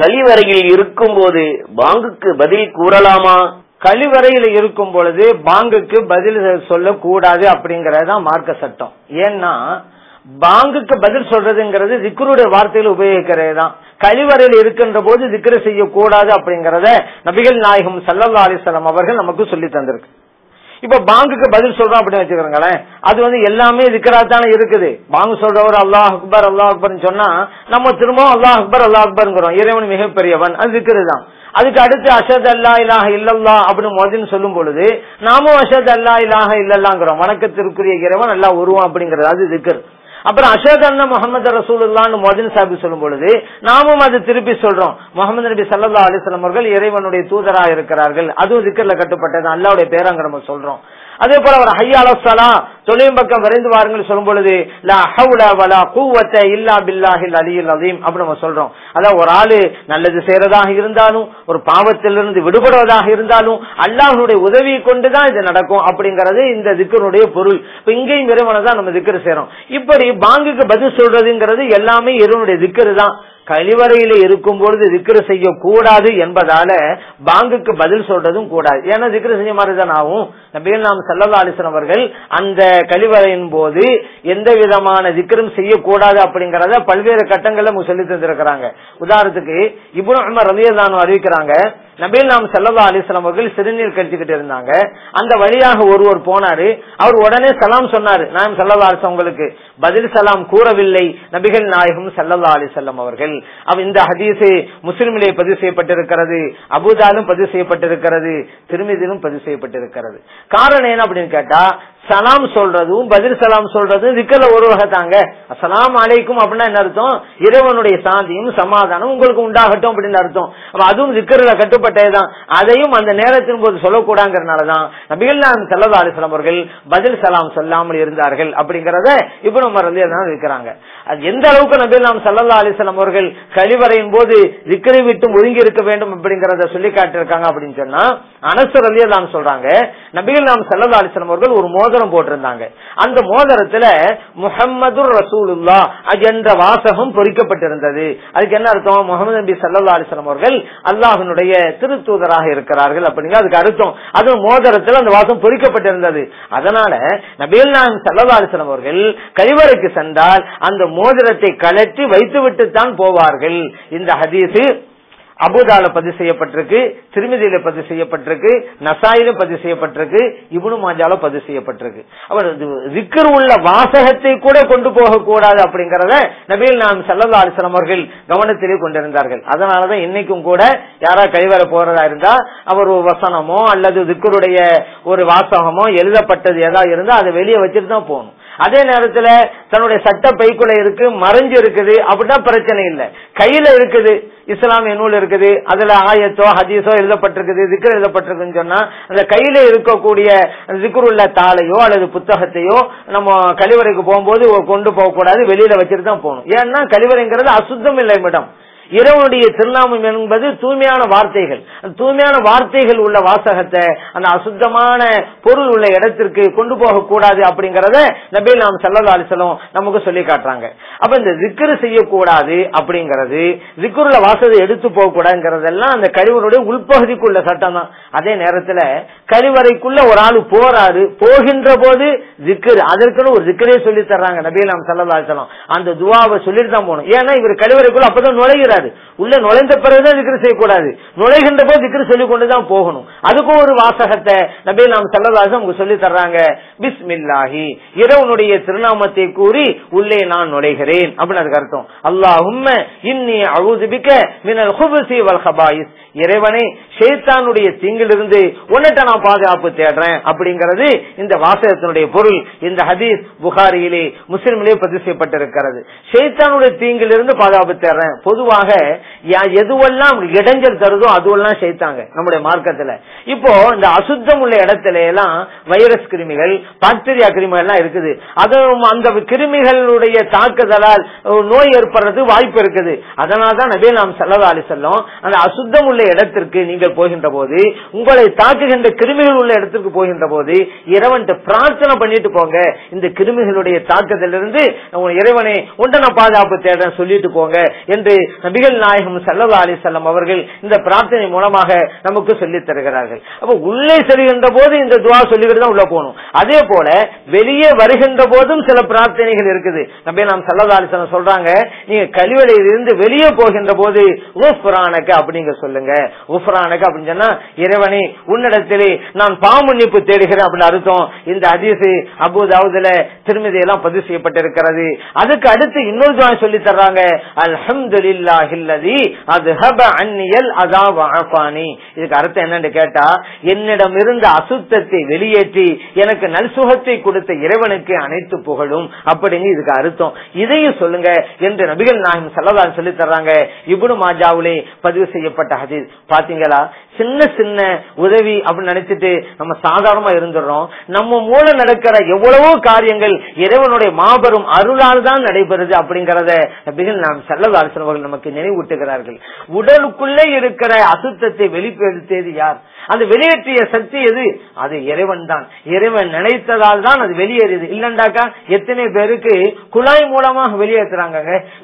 கழிவறையில் இருக்கும்போது பாங்குக்கு பதில் கூறலாமா? கழிவறையில் இருக்கும் பொழுது பாங்குக்கு பதில் சொல்லக்கூடாது அப்படிங்கறதுதான் மார்க்க சட்டம். ஏன்னா பாங்குக்கு பதில் சொல்றதுங்கிறது திக்ருடைய வார்த்தையில் உபயோகிக்கிறது தான். கழிவறையில் இருக்கின்ற போது திக்ரு செய்யக்கூடாது அப்படிங்கறத நபிகள் நாயகம் சல்லல்லா அலிஸ்லாம் அவர்கள் நமக்கு சொல்லி தந்திருக்கு. இப்ப பாங்குக்கு பதில் சொல்றோம் அப்படின்னு வச்சுக்கிறோங்களேன் அது வந்து எல்லாமே திக்கரா தானே இருக்குது. பாங்கு சொல்றவர் அல்லாஹ் அக்பர் அல்லாஹ் அக்பர்னு சொன்னா நம்ம திரும்பவும் அல்லாஹ் அக்பர் அல்லாஹ் அக்பர்ங்கிறோம். இறைவன் மிகப்பெரியவன். அது இருக்கிறது தான். அதுக்கு அடுத்து அஷத் அல்லா இலாக இல்லல்லா அப்படின்னு மோதின்னு சொல்லும் பொழுது நாமும் அஷத் அல்லா இலாக இல்லல்லாங்கிறோம் வணக்கத்திற்குரிய இறைவன் நல்லா உருவம் அப்படிங்கிறது அது இருக்கிறது அப்புறம் அசோக் அண்ணா முகமது ரசூலுல்லான்னு மோதின் சாஹிப் சொல்லும் பொழுது நாமும் அது திருப்பி சொல்றோம். முகமது நபி சல்லா அலிஸ்லாம் அவர்கள் இறைவனுடைய தூதரா இருக்கிறார்கள். அதுவும் திக்கர்ல கட்டுப்பட்டது அல்லாவுடைய பேராங்க நம்ம சொல்றோம். அதே போல ஒரு ஹையால தொழில் பக்கம் விரைந்து வாருங்கள் சொல்லும் பொழுது இல்லா பில்லாஹில் அலியில் அலீம் அப்படி நம்ம சொல்றோம். அதான் ஒரு ஆளு நல்லது செய்யறதாக இருந்தாலும் ஒரு பாவத்திலிருந்து விடுபடுவதாக இருந்தாலும் அல்லாஹனுடைய உதவி கொண்டுதான் இது நடக்கும் அப்படிங்கறது இந்த திக்கருடைய பொருள். இப்ப இங்கேயும் இறைவனை தான் நம்ம திக்கர் செய்யறோம் இப்படி பாங்குக்கு பதில் சொல்றதுங்கிறது எல்லாமே இறைவனுடைய திக்கரு தான் கழிவறையில இருக்கும் பொழுது திக்ரு செய்யக்கூடாது என்பதால பாங்குக்கு பதில் சொல்றதும் கூடாது. ஏன்னா திக்ரு செஞ்ச மாதிரிதான் ஆகும். நபிகள் நாம் சல்லல்லா அலிஸ்லாம் அவர்கள் அந்த கழிவறையின் போது எந்த விதமான விக்கிரம் செய்யக்கூடாது அப்படிங்கறத பல்வேறு கட்டங்கள்ல நமக்கு சொல்லி தந்திருக்கிறாங்க. உதாரணத்துக்கு இப்னு உமர் ரலியல்லாஹு அறிவிக்கிறாங்க நபிகள் நாம் சல்லல்லா அலிஸ்லாம் அவர்கள் சிறுநீர் கழிச்சுக்கிட்டு இருந்தாங்க. அந்த வழியாக ஒருவர் போனாரு. அவர் உடனே சலாம் சொன்னாரு. நான் சல்லல்லா அலிஸ்லாம் உங்களுக்கு பதில் சலாம் கூறவில்லை நபிகள் நாயகம் சல்லல்லா அலிசல்லம் அவர்கள். இந்த ஹதீசு முஸ்லிமிலே பதிவு செய்யப்பட்டிருக்கிறது அபுதாலும் பதிவு செய்யப்பட்டிருக்கிறது திருமதியிலும் பதிவு செய்யப்பட்டிருக்கிறது. காரணம் என்ன அப்படின்னு கேட்டா சலாம் சொல்றதும் பதில் சலாம் சொல்றதும் திக்கல ஒரு வகை தாங்க அலைக்கும் அப்படின்னா என்ன அர்த்தம்? இறைவனுடைய சாந்தியும் சமாதானம் உங்களுக்கு உண்டாகட்டும் அப்படின்னு அர்த்தம். அதுவும் திக்கரில் கட்டுப்பட்டதுதான். அதையும் அந்த நேரத்தின் போது சொல்லக்கூடாங்கிறனாலதான் நபிகள் நான் செல்லதாலிசலம் அவர்கள் பதில் சலாம் சொல்லாமல் இருந்தார்கள் அப்படிங்கறத இப்ப நம்ம தான் இருக்கிறாங்க. அது எந்த அளவுக்கு நபி நாம் சல்லா அலிஸ்லாம் அவர்கள் கழிவறையும் போது விக்கிரை விட்டு ஒதுங்கி இருக்க வேண்டும் அப்படிங்கறத சொல்லி காட்டிருக்காங்க அப்படின்னு சொன்னா அனசர் அலியா நாம் சொல்றாங்க நபிகள் நாம் சல்லா அலிஸ்லாம் அவர்கள் ஒரு மோதிரம் போட்டிருந்தாங்க. அந்த மோதிரத்துல முகம்மது ரசூலுல்லா அது என்ற வாசகம் பொறிக்கப்பட்டிருந்தது. அதுக்கு என்ன அர்த்தம்? முகமது நபி சல்லா அலிஸ்லாம் அவர்கள் அல்லாஹினுடைய திருத்தூதராக இருக்கிறார்கள் அப்படிங்கிற அதுக்கு அர்த்தம். அது மோதிரத்தில் அந்த வாசம் பொறிக்கப்பட்டிருந்தது. அதனால நபிகள் நாம் சல்லா அலிஸ்லாம் அவர்கள் கழிவறைக்கு சென்றால் அந்த மோதிரத்தை கலற்றி வைத்துவிட்டு தான் போவார்கள். இந்த ஹதீஸு அபுதால பதிவு செய்யப்பட்டிருக்கு திருமதியில பதிவு செய்யப்பட்டிருக்கு நசாயில பதிவு செய்யப்பட்டிருக்கு இவனு மாஜால பதிவு செய்யப்பட்டிருக்கு. அவர் விக்கர் உள்ள வாசகத்தை கூட கொண்டு போக கூடாது அப்படிங்கறத நபீல் நாம் சல்லா அலிஸ்லாம் அவர்கள் கவனத்திலே கொண்டிருந்தார்கள். அதனாலதான் இன்னைக்கும் கூட யாரா கைவர போறதா இருந்தா அவர் ஒரு வசனமோ அல்லது விக்கருடைய ஒரு வாசகமோ எழுதப்பட்டது ஏதாவது இருந்தா அதை வெளியே வச்சுட்டு தான் போகணும். அதே நேரத்துல தன்னுடைய சட்ட பைக்குள்ள இருக்கு மறைஞ்சு இருக்குது அப்படின்னா பிரச்சனை இல்லை. கையில இருக்குது இஸ்லாமிய நூல் இருக்குது அதுல ஆயத்தோ ஹதீஸோ எழுதப்பட்டிருக்குது திக்கர் எழுதப்பட்டிருக்குன்னு சொன்னா அந்த கையில இருக்கக்கூடிய திக்கருள்ள தாளையோ அல்லது புத்தகத்தையோ நம்ம கழிவறைக்கு போகும்போது கொண்டு போகக்கூடாது வெளியில வச்சுட்டு தான் போகணும். ஏன்னா கழிவறைங்கிறது அசுத்தம் இல்லை மேடம். இறைவனுடைய திருநாமம் என்பது தூய்மையான வார்த்தைகள். அந்த தூய்மையான வார்த்தைகள் உள்ள வாசகத்தை அந்த அசுத்தமான பொருள் உள்ள இடத்திற்கு கொண்டு போக கூடாது அப்படிங்கறத நபீல் நாம் சல்லா அலிசலம் நமக்கு சொல்லி காட்டுறாங்க. அப்ப இந்த திக்ரு செய்யக்கூடாது அப்படிங்கறது திக்ருல வாசகத்தை எடுத்து போக கூடாதுங்கிறதெல்லாம் அந்த கழிவனுடைய உள்பகுதிக்குள்ள சட்டம் தான். அதே நேரத்துல கழிவறைக்குள்ள ஒரு ஆள் போறாரு போகின்ற போது திக்ரு அதற்குன்னு ஒரு திக்கரே சொல்லி தர்றாங்க நபி நாம் சல்லா அலிசலம் அந்த துவாவை சொல்லிட்டு தான் போகணும். ஏன்னா இவர் கழிவறைக்குள்ள அப்பதான் நுழைகிறார் கூடாது உள்ள நுழைந்த பிறகுதான் திக்ரு செய்யக்கூடாது. நுழைகின்ற போது திக்ரு சொல்லி கொண்டுதான் போகணும். அதுக்கும் ஒரு வாசகத்தை நபே நாம் செல்லதாசம் உங்களுக்கு சொல்லி தர்றாங்க. பிஸ்மில்லாஹி. இரவனுடைய திருநாமத்தை கூறி உள்ளே நான் நுழைகிறேன். அப்படின்னு அதுக்கு அர்த்தம். அல்லாஹும்ம இன்னி அழுதுபிக்க மினல் ஹுபுசி வல் ஹபாயிஸ். இறைவனை ஷேத்தானுடைய தீங்கிலிருந்து உன்னிட்ட நான் பாதுகாப்பு தேடுறேன். அப்படிங்கிறது இந்த வாசகத்தினுடைய பொருள். இந்த ஹதீஸ் புகாரியிலே முஸ்லிமிலே பதிவு செய்யப்பட்டிருக்கிறது. ஷேத்தானுடைய தீங்கிலிருந்து பாதுகாப்பு தேடுறேன். பொதுவாக எதுவெல்லாம் இடைஞ்சல் தருதோ அதுவெல்லாம் சேர்த்தாங்க நம்முடைய மார்க்கத்துல. இப்போ இந்த அசுத்தம் உள்ள இடத்துல எல்லாம் வைரஸ் கிருமிகள் பாக்டீரியா கிருமிகள் எல்லாம் இருக்குது. அதுவும் அந்த கிருமிகளுடைய தாக்குதலால் நோய் ஏற்படுறது வாய்ப்பு இருக்குது. அதனால்தான் நபே நாம் செல்லதா செல்லும் அந்த அசுத்தம் உள்ள இடத்திற்கு நீங்கள் போகின்ற போது உங்களை தாக்குகின்ற கிருமிகள் உள்ள இடத்திற்கு போகின்ற போது இறைவன் பிரார்த்தனை பண்ணிட்டு போங்க. இந்த கிருமிகளுடைய தாக்குதலிருந்து இறைவனை உண்டன பாதுகாப்பு தேட சொல்லிட்டு போங்க என்று நபி நபிகள் நாயகம் சல்லா அலிசல்லம் அவர்கள் இந்த பிரார்த்தனை மூலமாக நமக்கு சொல்லித் தருகிறார்கள். அப்ப உள்ளே செல்கின்ற போது இந்த துவா சொல்லிக்கிட்டு தான் உள்ள போகணும். அதே போல வெளியே வருகின்ற போதும் சில பிரார்த்தனைகள் இருக்குது. நபி நாம் சல்லா அலிசல்லம் சொல்றாங்க நீங்க கழிவறையில் இருந்து வெளியே போகின்ற போது உஃப்ரானக அப்படிங்க சொல்லுங்க. உஃப்ரானக அப்படின்னு சொன்னா இறைவனை உன்னிடத்திலே நான் பாமுன்னிப்பு தேடுகிறேன் அப்படின்னு அர்த்தம். இந்த அதிசு அபு தாவூதுல திருமதி எல்லாம் பதிவு செய்யப்பட்டிருக்கிறது. அதுக்கு அடுத்து இன்னொரு துவா சொல்லி தர்றாங்க அல்ஹம்துலில்லாஹில்லதி அத்ஹப அன்னியல் அதா வஅஃபானி இதுக்கு அர்த்தம் என்னன்னு கேட்டா என்னிடம் இருந்த அசுத்தத்தை வெளியேற்றி எனக்கு நல்சுகத்தை கொடுத்த இறைவனுக்கு அனைத்து புகழும் அப்படின்னு இதுக்கு அர்த்தம். இதையும் சொல்லுங்க என்று நபிகள் நாயகம் செல்லதான் சொல்லி தர்றாங்க இபுனு மாஜாவுலே பதிவு செய்யப்பட்ட ஹதீஸ். பாத்தீங்களா? சின்ன சின்ன உதவி அப்படின்னு நினைச்சிட்டு நம்ம சாதாரணமா இருந்துடுறோம். நம்ம மூலம் நடக்கிற எவ்வளவோ காரியங்கள் இறைவனுடைய மாபெரும் அருளால் தான் நடைபெறுது அப்படிங்கறத நபிகள் நாம் செல்லதாசன் அவர்கள் நமக்கு நினைவூட்டுகிறார்கள். உடலுக்குள்ளே இருக்கிற அசுத்தத்தை வெளிப்படுத்தியது யார்? அந்த வெளியேற்றிய சக்தி எது? அது இறைவன் தான் இறைவன் நினைத்ததால் தான் அது வெளியேறியது. இல்லண்டாக்கா எத்தனை பேருக்கு குழாய் மூலமாக வெளியேற்றுறாங்க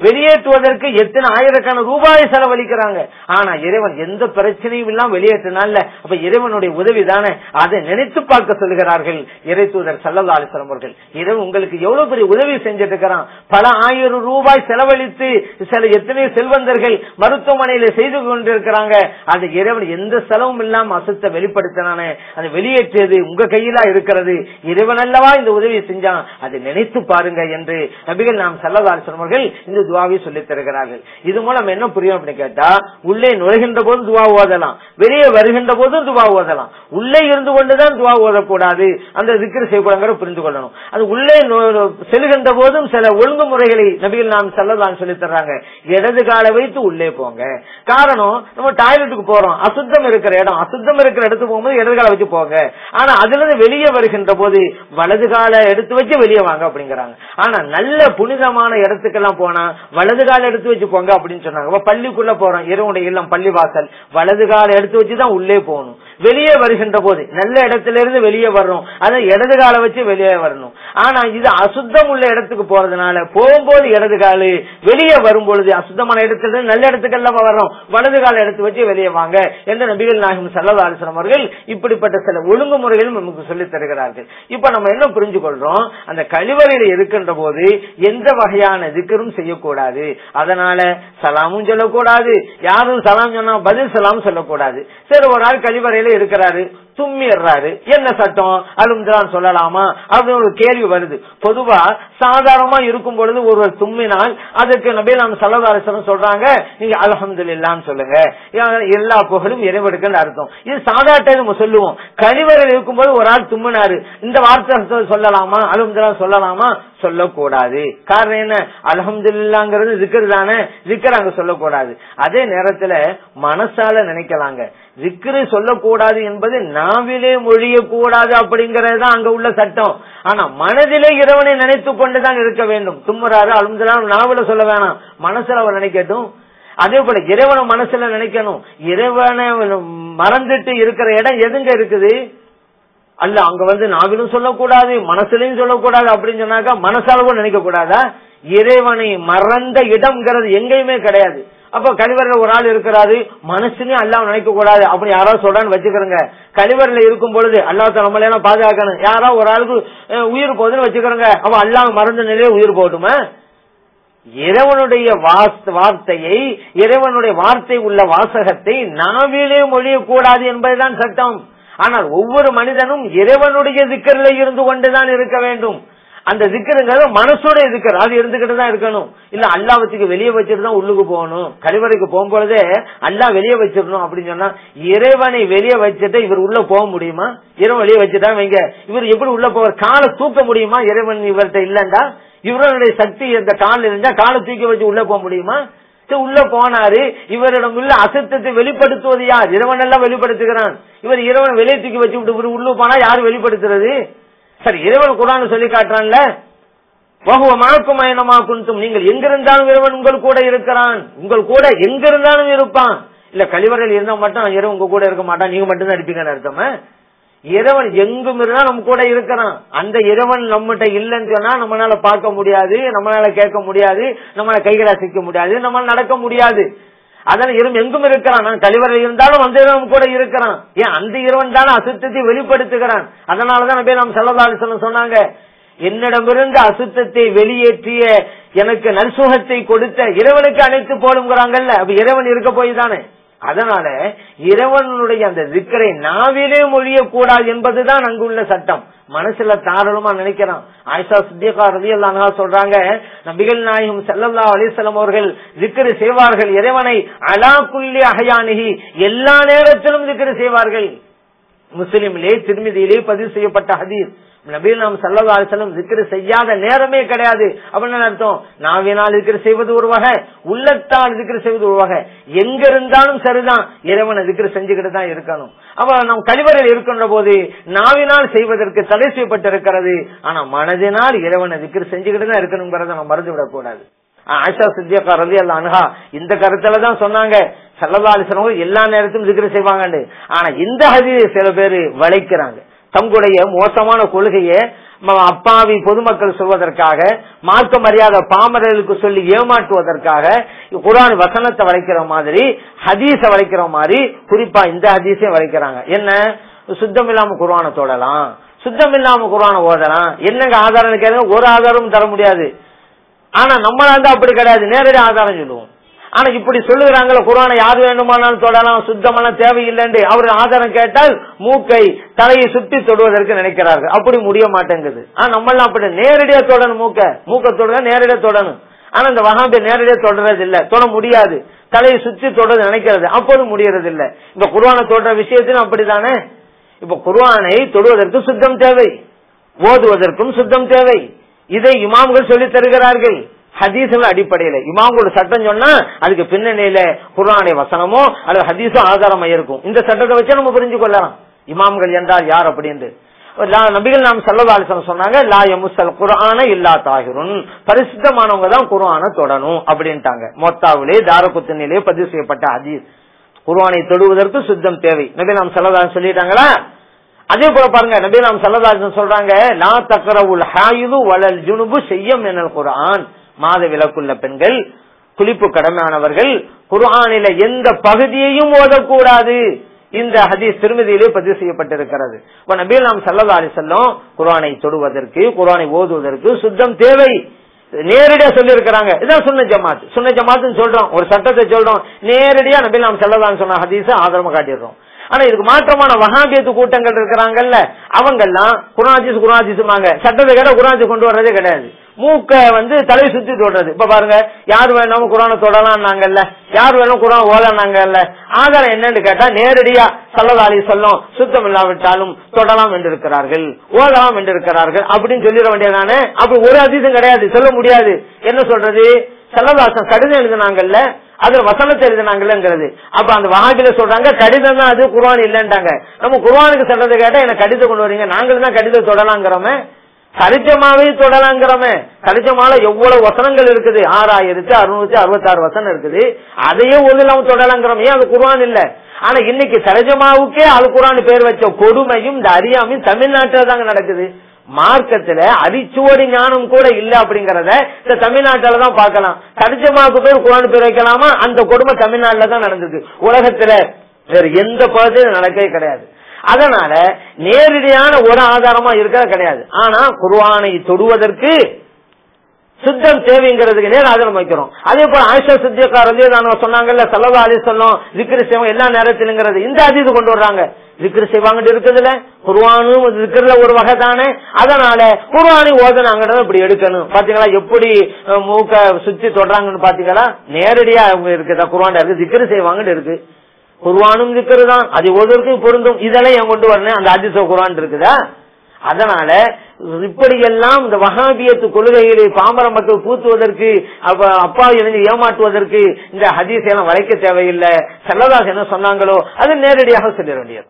வெளியேற்றுவதற்கு எத்தனை ஆயிரக்கான ரூபாய் செலவழிக்கிறாங்க. ஆனா இறைவன் எந்த பிரச்சனையும் இல்லாம வெளியேற்றினால அப்ப இறைவனுடைய உதவி தானே? அதை நினைத்து பார்க்க சொல்கிறார்கள் இறை தூதர் சல்லல்லா அலிஸ்லாம் அவர்கள். இறைவன் உங்களுக்கு எவ்வளவு பெரிய உதவி செஞ்சுட்டு இருக்கிறான்? பல ஆயிரம் ரூபாய் செலவழித்து சில எத்தனை செல்வ செல்வந்தர்கள் மருத்துவமனையில செய்து கொண்டிருக்கிறாங்க. அது இறைவன் எந்த செலவும் இல்லாம அசுத்த வெளிப்படுத்தினானே. அதை வெளியேற்றியது உங்க கையிலா இருக்கிறது. இறைவன் அல்லவா இந்த உதவி செஞ்சான். அதை நினைத்து பாருங்க என்று நபிகள் நாம் செல்லதாசனவர்கள் இந்த துவாவை சொல்லித் தருகிறார்கள். இது மூலம் என்ன புரியும் அப்படின்னு கேட்டா உள்ளே நுழைகின்ற போது துவா ஓதலாம். வெளியே வருகின்ற போதும் துவா ஓதலாம். உள்ளே இருந்து கொண்டுதான் துவா ஓதக்கூடாது. அந்த திக்ரு செய்யக்கூடாது புரிந்து கொள்ளணும். அது உள்ளே செல்கின்ற போதும் சில ஒழுங்குமுறைகளை நபிகள் நாம் செல்லதான் சொல்லி தர்றாங்க. இடது கால வைத்து உள்ளே போங்க. காரணம் நம்ம டாய்லெட்டுக்கு போறோம். அசுத்தம் இருக்கிற இடம். அசுத்தம் இருக்கிற இடத்துக்கு போகும்போது இடது காலை வச்சு போங்க. ஆனா அதுல இருந்து வெளியே வருகின்ற போது வலது காலை எடுத்து வச்சு வெளியே வாங்க அப்படிங்கிறாங்க. ஆனா நல்ல புனிதமான இடத்துக்கெல்லாம் போனா வலது காலை எடுத்து வச்சு போங்க அப்படின்னு சொன்னாங்க. பள்ளிக்குள்ள போறோம். இரவுடைய இல்லம் பள்ளி வாசல் வலது காலை எடுத்து வச்சு தான் உள்ளே போகணும். வெளியே வருகின்ற போது நல்ல இடத்துல இருந்து வெளியே வர்றோம். அதை இடது காலை வச்சு வெளியே வரணும். ஆனா இது அசுத்தம் உள்ள இடத்துக்கு போறதுனால போகும்போது இடது காலு வெளியே வரும்பொழுது அசுத்தமான இடத்துல இருந்து நல்ல இடத்துக்கு எல்லாம் வர்றோம். வலது கால எடுத்து வச்சு வெளியே வாங்க என்று நபிகள் நாயகம் சல்லா அவர்கள் இப்படிப்பட்ட சில ஒழுங்குமுறைகளும் நமக்கு சொல்லித் தருகிறார்கள். இப்ப நம்ம என்ன புரிஞ்சு கொள்றோம் அந்த கழிவறையில் இருக்கின்ற போது எந்த வகையான திக்கரும் செய்யக்கூடாது. அதனால சலாமும் சொல்லக்கூடாது. யாரும் சலாம் சொன்னா பதில் சலாம் சொல்லக்கூடாது. சரி ஒரு ஆள் கழிவறையில் இருக்கிறாரு தும்மிடுறாரு. என்ன சட்டம்? அலும்தான் சொல்லலாமா? அப்படின்னு ஒரு கேள்வி வருது. பொதுவா சாதாரணமா இருக்கும் பொழுது ஒருவர் தும்மினால் அதுக்கு நபி நாம் சொல்றாங்க நீங்க அல்ஹம்துலில்லான்னு சொல்லுங்க. எல்லா புகழும் இறைவெடுக்கன்னு அர்த்தம். இது சாதாரண நம்ம சொல்லுவோம். கழிவறையில் இருக்கும்போது ஒரு ஆள் தும்மினாரு. இந்த வார்த்தை சொல்லலாமா? அலும்துல்லா சொல்லலாமா? சொல்லக்கூடாது. காரணம் என்ன? அலமதுல்லாங்கிறது ஜிக்கர் தானே. ஜிக்கர் அங்க சொல்லக்கூடாது. அதே நேரத்துல மனசால நினைக்கலாங்க. ஜிக்ரு சொல்லக்கூடாது என்பது நாவிலே மொழிய கூடாது அப்படிங்கறது தான் அங்க உள்ள சட்டம். ஆனா மனதிலே இறைவனை நினைத்து கொண்டுதான் இருக்க வேண்டும். தும்முறாரு அழுந்தலாம் நாவில சொல்ல வேணாம். மனசுல அவர் நினைக்கட்டும். அதே போல இறைவனை மனசுல நினைக்கணும். இறைவனை மறந்துட்டு இருக்கிற இடம் எதுங்க இருக்குது? அல்ல அங்க வந்து நாவிலும் சொல்லக்கூடாது மனசுலயும் சொல்லக்கூடாது அப்படின்னு சொன்னாக்கா மனசால கூட நினைக்க கூடாதா இறைவனை மறந்த இடம்ங்கிறது எங்கேயுமே கிடையாது. அப்ப கழிவறையில ஒரு ஆள் இருக்கிறாரு மனசுலயும் அல்லாம நினைக்க கூடாது அப்படி யாராவது சொல்றான்னு வச்சுக்கிறோங்க. கழிவறையில இருக்கும் பொழுது அல்லாஹ் நம்மள எல்லாம் பாதுகாக்கணும். யாரோ ஒரு ஆளுக்கு உயிர் போகுதுன்னு வச்சுக்கிறோங்க. அவ அல்லாஹ் மறந்த நிலையே உயிர் போட்டுமா இறைவனுடைய வார்த்தையை இறைவனுடைய வார்த்தை உள்ள வாசகத்தை நாவிலே மொழியக்கூடாது என்பதுதான் சட்டம். ஆனால் ஒவ்வொரு மனிதனும் இறைவனுடைய திக்கரில் இருந்து கொண்டுதான் இருக்க வேண்டும். அந்த திக்கருங்கிறது மனசோட திக்கர். அது இருந்துகிட்டு தான் இருக்கணும். இல்ல அல்லாவத்துக்கு வெளியே வச்சுட்டு தான் உள்ளுக்கு போகணும். கழிவறைக்கு போகும்பொழுதே அல்லா வெளியே வச்சிடணும் அப்படின்னு சொன்னா இறைவனை வெளியே வச்சுட்டு இவர் உள்ள போக முடியுமா? இறைவன் வெளியே வச்சுட்டா வைங்க. இவர் எப்படி உள்ள போவார்? காலை தூக்க முடியுமா? இறைவன் இவர்கிட்ட இல்லண்டா. இவருடைய சக்தி இந்த காலில் இருந்தா காலை தூக்கி வச்சு உள்ள போக முடியுமா? உள்ள போனாரு இவரிடம் உள்ள அசத்தத்தை வெளிப்படுத்துவது யார்? இறைவன் எல்லாம் வெளிப்படுத்துகிறான். இவர் இறைவன் வெளியே தூக்கி வச்சு விட்டு இவரு உள்ள போனா யார் வெளிப்படுத்துறது? சரி இறைவன் குரான் சொல்லி காட்டுறான்ல? வகுவ மாக்கும் மயனமா குந்தும் நீங்கள் எங்கிருந்தாலும் இறைவன் உங்கள் கூட இருக்கிறான். உங்கள் கூட எங்கிருந்தாலும் இருப்பான். இல்ல கழிவறையில் இருந்தா மட்டும் இறைவன் உங்க கூட இருக்க மாட்டான். நீங்க மட்டும் தான் இருப்பீங்கன்னு அர்த்தமா? இறைவன் எங்கும் இருந்தா நம்ம கூட இருக்கிறான் அந்த இறைவன் நம்மகிட்ட இல்லைன்னு சொன்னா நம்மளால பார்க்க முடியாது நம்மளால கேட்க முடியாது நம்மளால கைகளை அசைக்க முடியாது நம்மளால நடக்க முடியாது. அதனால இரும் எங்கும் இருக்கிறான். நான் கழிவறை இருந்தாலும் அந்த இறைவன் கூட இருக்கிறான். ஏன்? அந்த இறைவன் தானே அசுத்தத்தை வெளிப்படுத்துகிறான். அதனாலதான் போய் நாம் செல்லதாலிசனம் சொன்னாங்க என்னிடமிருந்து அசுத்தத்தை வெளியேற்றிய எனக்கு நல்சுகத்தை கொடுத்த இறைவனுக்கு அழைத்து போடுங்கிறாங்கல்ல அப்ப இறைவன் இருக்க போய் தானே? அதனால இறைவனுடைய அந்த திக்கரை நாவிலே மொழிய கூடாது என்பதுதான் அங்குள்ள சட்டம். மனசுல தாராளமா நினைக்கிறான் ஆயிஷா சித்தியகா ரதி அல்லா சொல்றாங்க நபிகள் நாயகம் செல்லல்லா அலிசல்லம் அவர்கள் திக்கரு செய்வார்கள். இறைவனை அலா குல்லி அகையானிகி எல்லா நேரத்திலும் திக்கரு செய்வார்கள். முஸ்லிமிலே திருமதியிலே பதிவு செய்யப்பட்ட ஹதீர் நபீர் நாம் சல்லா அலிசல்லம் திக்ரு செய்யாத நேரமே கிடையாது. அப்படின்னு அர்த்தம்? நாவினால் திக்ரு செய்வது ஒரு வகை உள்ளத்தால் திக்ரு செய்வது ஒரு வகை. எங்க இருந்தாலும் சரிதான். இறைவனை திக்ரு செஞ்சுக்கிட்டு தான் இருக்கணும். அப்ப நாம் கழிவறையில் இருக்கின்ற போது நாவினால் செய்வதற்கு தடை செய்யப்பட்டிருக்கிறது. ஆனா மனதினால் இறைவனை திக்ரு செஞ்சுக்கிட்டு தான் இருக்கணுங்கிறத நம்ம மறந்து விடக்கூடாது ஆஷா சித்தியக்கா ரவி அல்ல அனுகா இந்த கருத்துல தான் சொன்னாங்க. சல்லதா அலிசனம் எல்லா நேரத்திலும் திக்ரு செய்வாங்கன்னு. ஆனா இந்த ஹதி சில பேர் வளைக்கிறாங்க. தங்களுடைய மோசமான கொள்கையை அப்பாவி பொதுமக்கள் சொல்வதற்காக மார்க்க மரியாதை பாமரர்களுக்கு சொல்லி ஏமாற்றுவதற்காக குரான் வசனத்தை வளைக்கிற மாதிரி ஹதீஸ வளைக்கிற மாதிரி குறிப்பா இந்த ஹதீஸையும் வளைக்கிறாங்க. என்ன? சுத்தம் இல்லாம குரானை தொடலாம். சுத்தம் இல்லாம குரானை ஓதலாம். என்னங்க ஆதாரம் கேட்க ஒரு ஆதாரமும் தர முடியாது. ஆனா நம்மளா அப்படி கிடையாது. நேரடி ஆதாரம் சொல்லுவோம். ஆனா இப்படி சொல்லுகிறாங்களே குரானை யாரு வேண்டுமானாலும் தொடலாம் சுத்தமான தேவையில்லைன்னு அவர் ஆதாரம் கேட்டால் மூக்கை தலையை சுற்றி தொடுவதற்கு நினைக்கிறார்கள். அப்படி முடிய மாட்டேங்குது. ஆனா நம்மளாம் அப்படி நேரடியா தொடணும் மூக்க. மூக்க தொட நேரடியா தொடணும்? ஆனா இந்த வகாபி நேரடியா தொடறது இல்ல தொட முடியாது. தலையை சுற்றி தொடர்ந்து நினைக்கிறது. அப்போது முடியறது இல்ல இந்த குர்வானை தொடர விஷயத்திலும் அப்படித்தானே? இப்ப குர்வானை தொடுவதற்கு சுத்தம் தேவை. ஓதுவதற்கும் சுத்தம் தேவை. இதை இமாம்கள் சொல்லி தருகிறார்கள். ஹதீஸ்ல அடிப்படையில. இமாம்களோட சட்டம் சொன்னா அதுக்கு பின்னணியில குர்ஆனை வசனமோ அல்லது ஹதீஸும் ஆதாரமா இருக்கும். இந்த சட்டத்தை வச்சு நம்ம புரிஞ்சு கொள்ளலாம். இமாம்கள் என்றால் யார் அப்படின்னு நபிகள் நாம் செல்லதாலிசன் சொன்னாங்க லா எமுசல் குரான இல்லா தாகிரும் பரிசுத்தமானவங்க தான் குரான தொடணும் அப்படின்ட்டாங்க. மொத்தாவிலே தாரகுத்தினிலே பதிவு செய்யப்பட்ட ஹதீஸ். குருவானை தொடுவதற்கு சுத்தம் தேவை. நபி நாம் சல்லதாலிசன் சொல்லிட்டாங்களா? அதே போல பாருங்க நபி நாம் சல்லதாலிசன் சொல்றாங்க லா தக்கரவுல் ஹாயுது வளல் ஜுனுபு செய்யும் என குரான் மாத விலக்குள்ள பெண்கள் குளிப்பு கடமையானவர்கள் குர்ஆனில எந்த பகுதியையும் ஓதக்கூடாது. இந்த ஹதீஸ் திருமதியிலே பதிவு செய்யப்பட்டிருக்கிறது. இப்ப நபீல் நாம் சல்லதாரி செல்லும் குரானை தொடுவதற்கு குரானை ஓதுவதற்கு சுத்தம் தேவை. நேரடியா சொல்லி இருக்கிறாங்க இதான் சுன்ன ஜமாத். சுன்ன ஜமாத்னு சொல்றோம். ஒரு சட்டத்தை சொல்றோம். நேரடியா நபீல் நாம் சல்லதான் சொன்ன ஹதீஸ் ஆதரவு காட்டிடுறோம். ஆனா இதுக்கு மாற்றமான வகாபியத்து கூட்டங்கள் இருக்கிறாங்கல்ல அவங்க எல்லாம் குராஜிஸ் குராஜிசுமாங்க சட்டத்தை கேட்ட குராஜி கொண்டு வர்றதே கிடையாது. மூக்க வந்து தலை சுத்தி தொடுறது. இப்ப பாருங்க யார் வேணாலும் குரானை தொடலாம் நாங்கல்ல. யார் வேணும் குரான் ஓதனாங்கல்ல ஆதாரம் என்னன்னு கேட்டா நேரடியா சல்லதாலி சொல்லும் சுத்தம் இல்லாவிட்டாலும் தொடலாம் என்று இருக்கிறார்கள் ஓதலாம் என்று இருக்கிறார்கள் அப்படின்னு சொல்லிட வேண்டியதானே அப்படி ஒரு அதிசயம் கிடையாது. சொல்ல முடியாது. என்ன சொல்றது? செல்லதாசன் கடிதம் எழுதினாங்கல்ல. அது வசனத்தை எழுதினாங்கல்ங்கிறது அப்ப அந்த வகாபில சொல்றாங்க கடிதம் தான் அது குர்வான் இல்லன்றாங்க நம்ம குர்வானுக்கு சொல்றது கேட்டா எனக்கு கடிதம் கொண்டு வரீங்க. நாங்களும் தான் கடிதம் தொடலாங்கிறோமே கடிதமாவே தொடலாங்கிறோமே. கடிதமால எவ்வளவு வசனங்கள் இருக்குது? ஆறாயிரத்தி அறுநூத்தி அறுபத்தி ஆறு வசனம் இருக்குது. அதையே ஒரு இல்லாம தொடலாங்கிறோம். ஏன் அது குர்ஆன் இல்ல? ஆனா இன்னைக்கு தரஜமாவுக்கே அல் குரான் பேர் வச்ச கொடுமையும் இந்த அறியாமையும் தமிழ்நாட்டில் தாங்க நடக்குது. மார்க்கத்துல அரிச்சுவடி ஞானம் கூட இல்ல அப்படிங்கறத இந்த தமிழ்நாட்டில தான் பாக்கலாம் தர்ஜமாவுக்கு பேர் குரான் பேர் வைக்கலாமா? அந்த கொடுமை தமிழ்நாட்டில தான் நடந்திருக்கு உலகத்துல வேற எந்த பகுதியும் நடக்கவே கிடையாது. அதனால நேரடியான ஒரு ஆதாரமா இருக்கிறது கிடையாது. ஆனா குர்ஆனை தொடுவதற்கு சுத்தம் தேவைங்கிறதுக்கு நேரம் ஆதாரம் வைக்கிறோம். அதே போல ஆயிஷா சித்தியக்கா ரலியதான சொன்னாங்கல்ல சல்லா அலி சொல்லும் விக்கிரி செய்வோம் எல்லா நேரத்திலுங்கிறது. இந்த அதீது கொண்டு வர்றாங்க. விக்கிரி செய்வாங்க இருக்குதுல குர்வானும் விக்கிரில ஒரு வகை தானே. அதனால குர்வானி ஓதனாங்கிறத இப்படி எடுக்கணும். பாத்தீங்களா? எப்படி மூக்க சுத்தி தொடுறாங்கன்னு பாத்தீங்களா? நேரடியா அவங்க இருக்குதா? குர்வான் இருக்கு விக்கிரி செய்வாங்கன்னு இருக்கு. குர்வானும் விக்கிரு தான் அது ஒவ்வொருக்கும் பொருந்தும். இதெல்லாம் என் கொண்டு வரணும்? அந்த அதிச குர்வான் இருக்குதா? அதனால இப்படியெல்லாம் இந்த வகாபியத்து கொள்கைகளை பாமர மக்கள் பூத்துவதற்கு அப்ப அப்பா இருந்து ஏமாற்றுவதற்கு இந்த ஹதீஸ் எல்லாம் வளைக்க தேவையில்லை. செல்லதாக என்ன சொன்னாங்களோ அது நேரடியாக சொல்லிட வேண்டியது.